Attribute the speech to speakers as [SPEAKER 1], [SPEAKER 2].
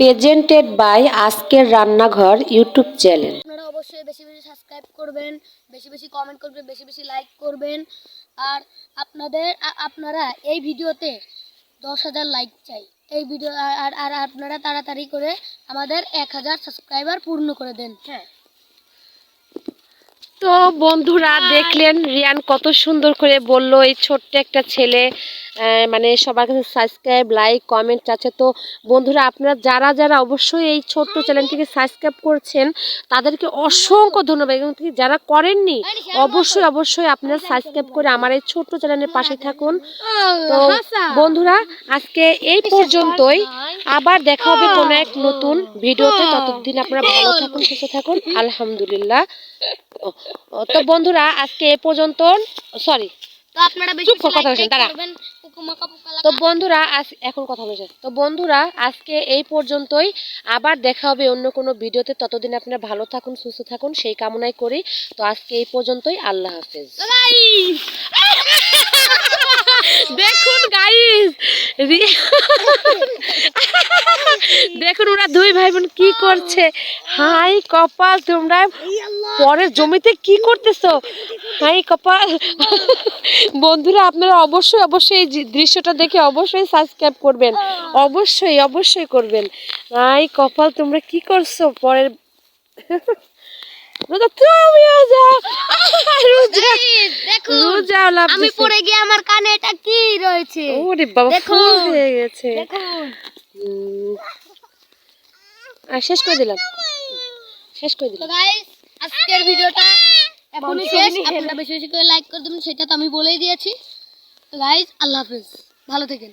[SPEAKER 1] Presented by আজকের রান্নাঘর YouTube channel
[SPEAKER 2] আপনারা অবশ্যই বেশি বেশি সাবস্ক্রাইব করবেন বেশি বেশি কমেন্ট করবেন বেশি বেশি লাইক করবেন। আর আপনাদের আপনারা এই ভিডিওতে দশ হাজার লাইক চাই। এই ভিডিও আর আর- আপনারা তাড়াতাড়ি করে আমাদের এক হাজার সাবস্ক্রাইবার পূর্ণ করে দেন। হ্যাঁ।
[SPEAKER 1] তো বন্ধুরা দেখলেন রিয়ান কত সুন্দর করে বলল এই ছোট্ট একটা ছেলে মানে সবার কাছে সাবস্ক্রাইব লাইক কমেন্ট আছে। তো বন্ধুরা আপনারা যারা যারা অবশ্যই এই ছোট্ট চ্যানেলটিকে সাবস্ক্রাইব করছেন তাদেরকে অসংখ্য ধন্যবাদ। এবং যারা করেননি অবশ্যই অবশ্যই আপনারা সাবস্ক্রাইব করে আমার এই ছোট্ট চ্যানেলের পাশে থাকুন। তো বন্ধুরা আজকে এই পর্যন্তই। আবার দেখা হবে কোনো এক নতুন ভিডিওতে। ততদিন আপনারা ভালো থাকুন সুস্থ থাকুন। আলহামদুলিল্লাহ। তো বন্ধুরা আজকে এ পর্যন্ত সরি
[SPEAKER 2] তো
[SPEAKER 1] বন্ধুরা আজ এখন কথা বলছে। তো বন্ধুরা আজকে এই পর্যন্তই। আবার দেখা হবে অন্য কোনো ভিডিওতে। ততদিন আপনারা ভালো থাকুন সুস্থ থাকুন সেই কামনাই করি। তো আজকে এই পর্যন্তই আল্লাহ হাফেজ। দেখুন গাইস দেখুন ওরা দুই ভাই বোন কি করছে? হাই কপাল তোমরা পরের জমিতে কি করতেছো? হাই কপাল। বন্ধুরা আপনারা অবশ্যই অবশ্যই এই দৃশ্যটা দেখে অবশ্যই সাবস্ক্রাইব করবেন। অবশ্যই অবশ্যই করবেন। হাই কপাল তোমরা কি করছ পরের রোজা? তুমিও যাও রোজা। রোজা লাভ
[SPEAKER 2] আমি পড়ে গিয়ে আমার কানে এটা কি রয়েছে?
[SPEAKER 1] ওরে বাবা ফুল হয়ে গেছে।
[SPEAKER 2] দেখুন।
[SPEAKER 1] আর শেষ করে দিলাম। শেষ করে দিলাম।
[SPEAKER 2] আজকের ভিডিওটা এখনই শেষ। আপনারা বেশি বেশি করে লাইক করে দেবেন সেটা তো আমি বলেই দিয়েছি। তো গাইজ আল্লাহ হাফিজ। ভালো থাকেন।